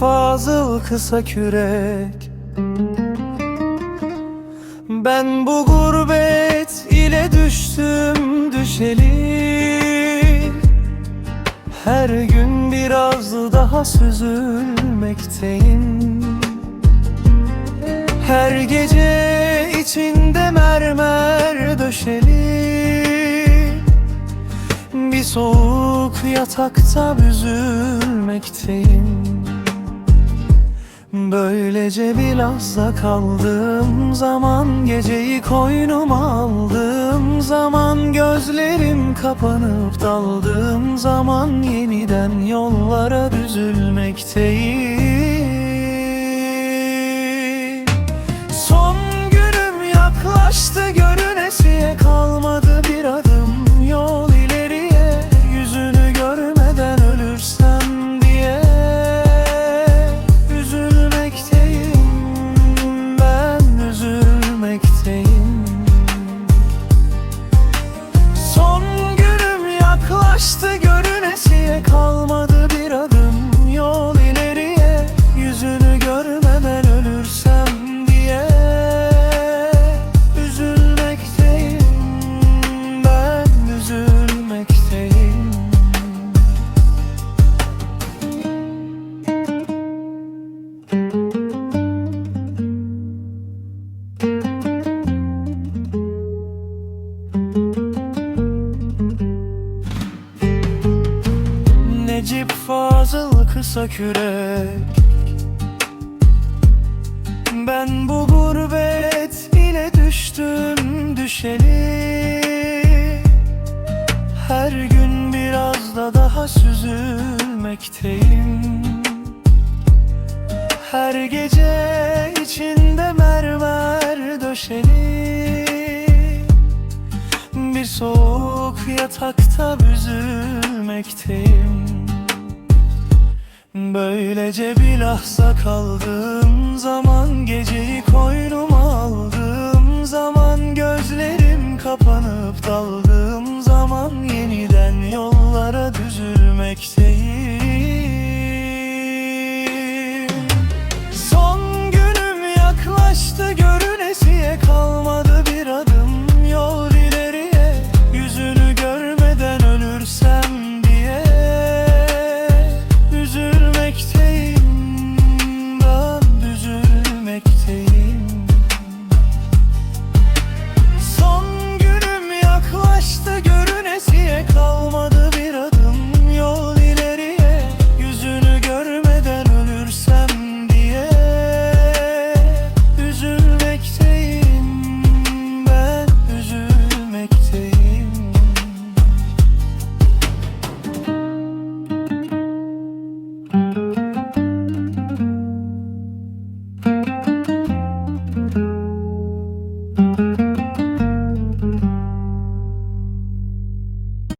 Fazıl kısa kürek. Ben bu gurbet ile düştüm düşeli. Her gün biraz daha süzülmekteyim. Her gece içinde mermer döşeli. Bir soğuk yatakta büzülmekteyim Böylece bilhassa kaldığım zaman Geceyi koynuma aldığım zaman Gözlerim kapanıp daldığım zaman Yeniden yollara düzülmekteyim. Son günüm yaklaştı görünesiye Kalmadı yaklaştı görünesiye Necip Fazıl kısa kürek. Ben bu gurbet ile düştüm düşeli. Her gün biraz da daha süzülmekteyim. Her gece içinde mermer döşeli. Bir soğuk yatakta büzülmekteyim Böylece bilhassa kaldığım Gülmekte